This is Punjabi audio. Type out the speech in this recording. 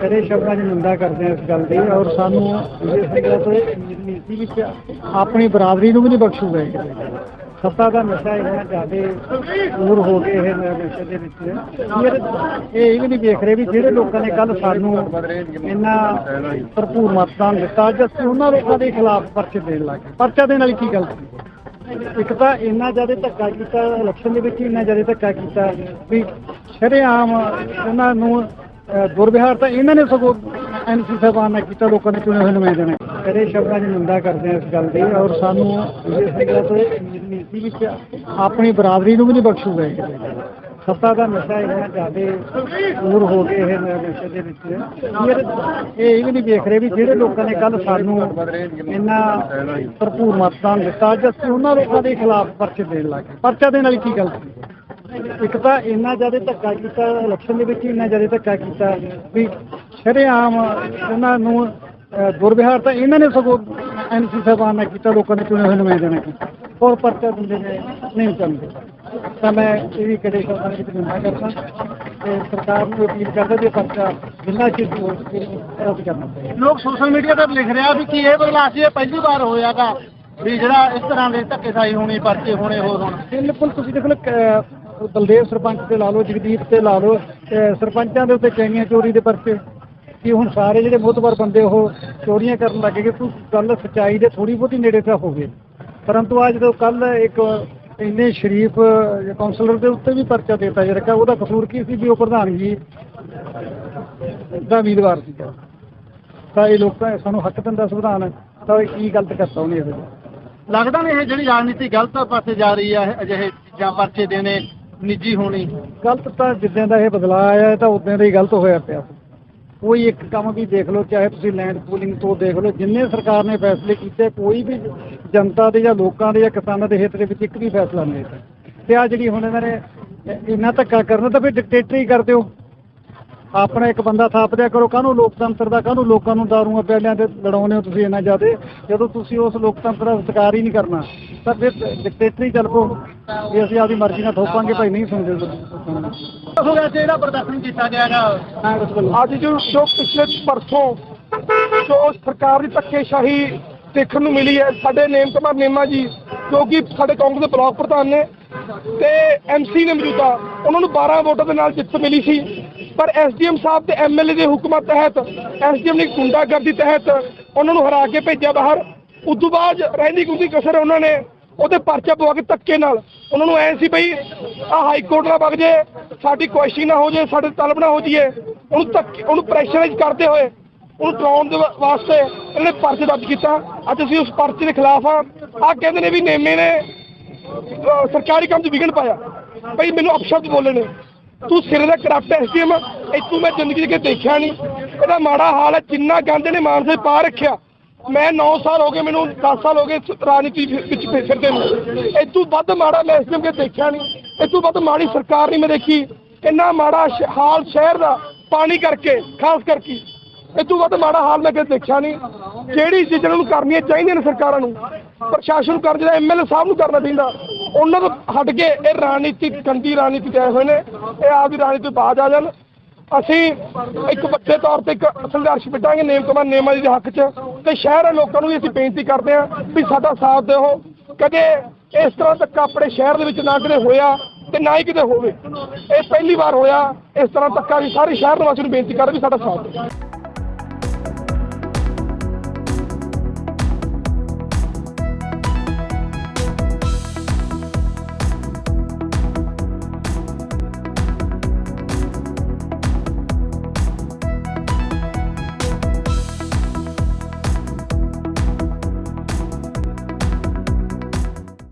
ਕਰੋ, ਸ਼ਬਦਾਂ 'ਚ ਨਿੰਦਾ ਕਰਦੇ ਆ ਇਸ ਗੱਲ ਦੀ ਔਰ ਸਾਨੂੰ ਇਹ ਨੀਤੀ ਵਿੱਚ ਆਪਣੀ ਬਰਾਦਰੀ ਨੂੰ ਵੀ ਨਹੀਂ ਬਖਸ਼ੂਗਾ ਇਹ ਸੱਤਾ ਦਾ ਨਸ਼ਾ ਇੰਨਾ ਜ਼ਿਆਦਾ ਦੂਰ ਹੋ ਗਏ ਇਹ ਨਸ਼ੇ ਦੇ ਵਿੱਚ ਇਹ ਇਹ ਵੀ ਨਹੀਂ ਵੇਖ ਰਹੇ ਵੀ ਜਿਹੜੇ ਲੋਕਾਂ ਨੇ ਕੱਲ ਸਾਨੂੰ ਇੰਨਾ ਭਰਪੂਰ ਮਤਦਾਨ ਦਿੱਤਾ, ਅੱਜ ਅਸੀਂ ਉਹਨਾਂ ਲੋਕਾਂ ਦੇ ਖਿਲਾਫ ਪਰਚੇ ਦੇਣ ਲੱਗੇ ਪਰਚਾ ਦੇਣ ਵਾਲੀ ਕੀ ਗੱਲ ਸੀ? ਇੱਕ ਤਾਂ ਇੰਨਾ ਜ਼ਿਆਦਾ ਧੱਕਾ ਕੀਤਾ ਇਲੈਕਸ਼ਨ ਦੇ ਵਿੱਚ ਇੰਨਾ ਜ਼ਿਆਦਾ ਧੱਕਾ ਕੀਤਾ ਵੀ ਸ਼ਰੇਆਮ ਉਹਨਾਂ ਨੂੰ ਦੁਰਵਿਹਾਰ ਤਾਂ ਇਹਨਾਂ ਨੇ ਸਗੋਂ ਐਨਸੀ ਸਾਹਿਬਾਨ ਨੇ ਕੀਤਾ, ਲੋਕਾਂ ਨੇ ਚੁਣੇ ਹੋਏ ਨੁਮਾਇੰਦੇ ਨੇ। ਕਦੇ ਸ਼ਬਦਾਂ 'ਚ ਨਿੰਦਾ ਕਰਦੇ ਆ ਇਸ ਗੱਲ ਦੀ ਔਰ ਸਾਨੂੰ ਵਿੱਚ ਆਪਣੀ ਬਰਾਦਰੀ ਨੂੰ ਵੀ ਨਹੀਂ ਬਖਸ਼ੂਗਾ ਸੱਤਾ ਦਾ ਨਸ਼ਾ ਇੰਨਾ ਜ਼ਿਆਦਾ ਦੂਰ ਹੋ ਗਏ ਇਹ ਨਸ਼ੇ ਦੇ ਵਿੱਚ। ਇਹ ਇਹ ਵੀ ਨਹੀਂ ਦੇਖ ਰਹੇ ਵੀ ਜਿਹੜੇ ਲੋਕਾਂ ਨੇ ਕੱਲ ਸਾਨੂੰ ਇੰਨਾ ਭਰਪੂਰ ਮਤਦਾਨ ਦਿੱਤਾ, ਅੱਜ ਅਸੀਂ ਉਹਨਾਂ ਲੋਕਾਂ ਦੇ ਖਿਲਾਫ ਪਰਚੇ ਦੇਣ ਲੱਗੇ ਪਰਚਾ ਦੇਣ ਵਾਲੀ ਕੀ ਗੱਲ ਸੀ? ਇੱਕ ਤਾਂ ਇੰਨਾ ਜ਼ਿਆਦਾ ਧੱਕਾ ਕੀਤਾ ਇਲੈਕਸ਼ਨ ਦੇ ਵਿੱਚ ਇੰਨਾ ਜ਼ਿਆਦਾ ਧੱਕਾ ਕੀਤਾ ਵੀ ਸ਼ਰੇਆਮ ਉਹਨਾਂ ਨੂੰ ਅਹ, ਦੁਰਵਿਹਾਰ ਤਾਂ ਇਹਨਾਂ ਨੇ ਸਗੋਂ ਐਨਸੀ ਸਾਹਿਬਾਨ ਨੇ ਕੀਤਾ ਲੋਕਾਂ ਨੇ ਚੁਣੇ ਹੋਏ ਨੁਮਾਇੰਦੇ ਨੇ ਕੀਤਾ। ਹੋਰ ਪਰਚਾ ਦਿੰਦੇ ਨੇ ਨਹੀਂ ਚਾਹੁੰਦੇ। ਤਾਂ ਮੈਂ ਇਹ ਵੀ ਕਦੇ ਸ਼ਬਦਾਂ ਵਿੱਚ ਨਿੰਦਾ ਕਰਦਾ ਤੇ ਸਰਕਾਰ ਨੂੰ ਅਪੀਲ ਕਰਦਾ ਜੇ ਪਰਚਾ ਜਿੰਨਾ ਚਿਰ ਹੋ ਸਕੇ ਰੱਦ ਕਰਨਾ ਚਾਹੀਦਾ ਲੋਕ ਸੋਸ਼ਲ ਮੀਡੀਆ ਤੇ ਲਿਖ ਰਿਹਾ ਵੀ ਕੀ ਇਹ ਬਦਲਾਅ ਸੀ ਇਹ ਪਹਿਲੀ ਵਾਰ ਹੋਇਆਗਾ ਵੀ ਜਿਹੜਾ ਇਸ ਤਰ੍ਹਾਂ ਦੇ ਧੱਕੇਸ਼ਾਹੀ ਹੋਣੀ ਪਰਚੇ ਹੋਣੇ ਹੋਰ ਹੋਣ। ਬਿਲਕੁਲ ਤੁਸੀਂ ਦੇਖ ਲਓ ਕ- ਬਲਦੇਵ ਸਰਪੰਚ ਤੇ ਲਾ ਲਓ, ਜਗਦੀਪ ਤੇ ਲਾ ਲਓ ਸਰਪੰਚਾਂ ਦੇ ਉੱਤੇ ਚੈਨੀਆਂ ਚੋਰੀ ਦੇ ਪਰਚੇ, ਕਿ ਹੁਣ ਸਾਰੇ ਜਿਹੜੇ ਮੁਤਬਰ ਬੰਦੇ ਉਹ ਚੋਰੀਆਂ ਕਰਨ ਲੱਗ ਗਏ ਤੂੰ ਗੱਲ ਸਚਾਈ ਦੇ ਥੋੜੀ ਬਹੁਤੀ ਨੇੜੇ ਤਾਂ ਹੋਵੇ। ਪਰੰਤੂ ਅੱਜ ਜਦੋਂ ਕੱਲ ਇੱਕ ਇੰਨੇ ਸ਼ਰੀਫ ਕਾਉਂਸਲਰ ਦੇ ਉੱਤੇ ਵੀ ਪਰਚਾ ਦਿੱਤਾ ਜਾ ਰਿਹਾ, ਉਹਦਾ ਕਸੂਰ ਕੀ ਸੀ ਵੀ ਉਹ ਪ੍ਰਧਾਨਗੀ ਦਾ ਉਮੀਦਵਾਰ ਸੀਗਾ ਤਾਂ ਇਹ ਲੋਕਾਂ ਸਾਨੂੰ ਹੱਕ ਦਿੰਦਾ ਸੰਵਿਧਾਨ, ਤਾਂ ਇਹ ਕੀ ਗਲਤ ਕਰਤਾ ਉਹਨੇ ਇਹੋ ਲੱਗਦਾ ਨਹੀਂ ਇਹ ਜਿਹੜੀ ਰਾਜਨੀਤੀ ਗਲਤ ਪਾਸੇ ਜਾ ਰਹੀ ਹੈ, ਅਜਿਹੇ ਚੀਜ਼ਾਂ, ਪਰਚੇ ਦੇਣੇ ਨਿੱਜੀ ਹੋਣੀ। ਗਲਤ ਤਾਂ ਜਿੱਦਾਂ ਦਾ ਇਹ ਬਦਲਾਅ ਆਇਆ ਇਹ ਤਾਂ ਉਦਾਂ ਦਾ ਹੀ ਗਲਤ ਹੋਇਆ ਪਿਆ। ਕੋਈ ਇੱਕ ਕੰਮ ਵੀ ਦੇਖ ਲਓ, ਚਾਹੇ ਤੁਸੀਂ ਲੈਂਡ ਪੂਲਿੰਗ ਤੋਂ ਦੇਖ ਲਓ, ਜਿੰਨੇ ਸਰਕਾਰ ਨੇ ਫੈਸਲੇ ਕੀਤੇ, ਕੋਈ ਵੀ ਜਨਤਾ ਦੇ ਜਾਂ ਲੋਕਾਂ ਦੇ ਜਾਂ ਕਿਸਾਨਾਂ ਦੇ ਹਿੱਤ ਦੇ ਵਿੱਚ ਇੱਕ ਵੀ ਫੈਸਲਾ ਨਹੀਂ ਲਿਆ ਤੇ ਆ ਜਿਹੜੀ ਹੁਣ ਇਹਨਾਂ ਨੇ ਇੰਨਾ ਧੱਕਾ ਕਰਨਾ, ਤਾਂ ਫਿਰ ਡਿਕਟੇਟਰੀ ਕਰ ਦਿਓ। ਆਪਣਾ ਇੱਕ ਬੰਦਾ ਥਾਪ ਦਿਆ ਕਰੋ ਕਾਹਨੂੰ ਲੋਕਤੰਤਰ ਦਾ ਕਾਹਨੂੰ ਲੋਕਾਂ ਨੂੰ ਦਾਰੂਆਂ ਪਿਆਲਿਆਂ ਤੇ ਲੜਾਉਂਦੇ ਹੋ ਤੁਸੀਂ ਇੰਨਾ ਜ਼ਿਆਦੇ? ਜਦੋਂ ਤੁਸੀਂ ਉਸ ਲੋਕਤੰਤਰ ਦਾ ਸਤਿਕਾਰ ਹੀ ਨਹੀਂ ਕਰਨਾ ਤਾਂ ਫਿਰ ਡਿਕਟੇਟਰੀ ਚੱਲ ਪੋ ਵੀ ਅਸੀਂ ਆਪਦੀ ਮਰਜ਼ੀ ਨਾਲ ਥੋਪਾਂਗੇ ਭਾਈ ਨਹੀਂ ਸੁਣਦੇ ਗਿਆ ਜਿਹੜਾ ਪ੍ਰਦਰਸ਼ਨ ਕੀਤਾ ਵੱਲੋਂ। ਅੱਜ ਜੋ ਜੋ ਪਿਛਲੇ ਪਰਸੋਂ ਜੋ ਸਰਕਾਰ ਦੀ ਧੱਕੇਸ਼ਾਹੀ ਦੇਖਣ ਨੂੰ ਮਿਲੀ ਹੈ ਸਾਡੇ ਨੇਮ ਕੁਮਾਰ ਨੇਮਾ ਜੀ ਜੋ ਕਿ ਸਾਡੇ ਕਾਂਗਰਸ ਦੇ ਬਲਾਕ ਪ੍ਰਧਾਨ ਨੇ ਤੇ ਐਮਸੀ ਨੇ ਮੌਜੂਦਾ ਉਹਨਾਂ ਨੂੰ 12 ਵੋਟਾਂ ਦੇ ਨਾਲ ਜਿੱਤ ਮਿਲੀ ਸੀ। ਪਰ ਐਸਡੀਐਮ ਸਾਹਿਬ ਤੇ ਐਮਐਲਏ ਦੇ ਹੁਕਮਾਂ ਤਹਿਤ, ਐਸਡੀਐਮ ਨੇ ਗੁੰਡਾਗਰਦੀ ਤਹਿਤ ਉਹਨਾਂ ਨੂੰ ਹਰਾ ਕੇ ਭੇਜਿਆ ਬਾਹਰ। ਉਦੋਂ ਬਾਅਦ ਰਹਿੰਦੀ ਗੁੰਦੀ ਕਸਰ ਉਹਨਾਂ ਨੇ ਉਹਦੇ ਪਰਚਾ ਪਵਾ ਕੇ ਧੱਕੇ ਨਾਲ ਉਹਨਾਂ ਨੂੰ ਐ ਸੀ ਬਈ ਆ ਹਾਈ ਕੋਰਟ ਨਾ ਵਗ ਜੇ, ਸਾਡੀ ਕੁਐਸਚਨ ਨਾ ਹੋ ਜੇ, ਸਾਡੇ ਤਲਬ ਨਾ ਹੋ ਜੀਏ ਉਹਨੂੰ ਧੱਕੇ, ਉਹਨੂੰ ਪ੍ਰੈਸ਼ਰਾਈਜ਼ ਕਰਦੇ ਹੋਏ ਉਹਨੂੰ ਡਰਾਉਣ ਦੇ ਵਾਸਤੇ ਇਹਨਾਂ ਨੇ ਪਰਚੇ ਦਰਜ ਕੀਤਾ। ਅੱਜ ਅਸੀਂ ਉਸ ਪਰਚੇ ਦੇ ਖਿਲਾਫ ਆ ਆ ਕਹਿੰਦੇ ਨੇ ਵੀ ਨੇਮੇ ਨੇ ਸਰਕਾਰੀ ਕੰਮ 'ਚ ਵਿਗੜ ਪਾਇਆ। ਬਈ ਮੈਨੂੰ ਅਪਸ਼ਬਦ ਬੋਲੇ ਨੇ। ਤੂੰ ਸਿਰੇ ਦਾ ਕਰਪਟ ਐਸਡੀਐਮ ਇੱਥੋਂ ਮੈਂ ਜ਼ਿੰਦਗੀ 'ਚ ਦੇਖਿਆ ਨਹੀਂ। ਇਹਦਾ ਮਾੜਾ ਹਾਲ ਹੈ, ਜਿੰਨਾ ਗੰਦ ਨੇ ਮਾਨਸੇ ਪਾ ਰੱਖਿਆ। ਮੈਂ 9 ਸਾਲ ਹੋ ਗਏ, ਮੈਨੂੰ 10 ਸਾਲ ਹੋ ਗਏ ਰਾਜਨੀਤੀ ਵਿੱਚ ਫਿ- ਫਿਰਦੇ ਨੂੰ। ਇਤੋਂ ਵੱਧ ਮਾੜਾ ਮੈਂ ਐਸਡੀਐਮ ਕਦੇ ਦੇਖਿਆ ਨਹੀਂ। ਤੋਂ ਵੱਧ ਮਾੜੀ ਸਰਕਾਰ ਨਹੀਂ ਮੈਂ ਦੇਖੀ। ਇੰਨਾ ਮਾੜਾ ਹਾਲ ਸ਼ਹਿਰ ਦਾ, ਪਾਣੀ ਕਰਕੇ, ਖਾਸ ਕਰਕੇ। ਇਹ ਤੋਂ ਵੱਧ ਮਾੜਾ ਹਾਲ ਮੈਂ ਕਦੇ ਦੇਖਿਆ ਨਹੀਂ। ਜਿਹੜੀ ਚੀਜ਼ਾਂ ਨੂੰ ਕਰਨੀਆਂ ਚਾਹੀਦੀਆਂ ਨੇ ਸਰਕਾਰਾਂ ਨੂੰ? ਪ੍ਰਸ਼ਾਸਨ ਨੂੰ ਕਰ ਜਿਹੜਾ ਐਮਐਲਏ ਸਾਹਿਬ ਨੂੰ ਕਰਨਾ ਚਾਹੀਦਾ। ਉਹਨਾਂ ਤੋਂ ਹਟ ਕੇ ਇਹ ਰਾਜਨੀਤੀ, ਗੰਦੀ ਰਾਜਨੀਤੀ ਤੇ ਹੋਏ ਨੇ। ਇਹ ਆਪਦੀ ਰਾਜਨੀਤੀ ਤੋਂ ਬਾਹਰ ਆ ਜਾਣ। ਅਸੀਂ ਇੱਕ ਵੱਡੇ ਤੌਰ ਤੇ ਇੱਕ ਸੰਘਰਸ਼ ਵਿੱਢਾਂਗੇ ਨੇਮ ਕੁਮਾਰ ਨੇਮਾ ਜੀ ਦੇ ਹੱਕ 'ਚ। ਤੇ ਸ਼ਹਿਰ ਦੇ ਲੋਕਾਂ ਨੂੰ ਵੀ ਅਸੀਂ ਬੇਨਤੀ ਕਰਦੇ ਹਾਂ ਵੀ ਸਾਡਾ ਸਾਥ ਦਿਓ। ਕਦੇ ਇਸ ਤਰ੍ਹਾਂ ਧੱਕਾ ਆਪਣੇ ਸ਼ਹਿਰ ਦੇ ਵਿੱਚ ਨਾ ਕਦੇ ਹੋਇਆ ਤੇ ਨਾ ਹੀ ਕਿਤੇ ਹੋਵੇ। ਇਹ ਪਹਿਲੀ ਵਾਰ ਹੋਇਆ, ਇਸ ਤਰ੍ਹਾਂ ਧੱਕਾ ਵੀ ਸਾਰੇ ਸ਼ਹਿਰ ਨਿਵਾਸੀਆਂ ਨੂੰ ਬੇਨਤੀ ਕਰਦੇ ਵੀ ਸਾਡਾ ਸਾਥ ਦਿਓ।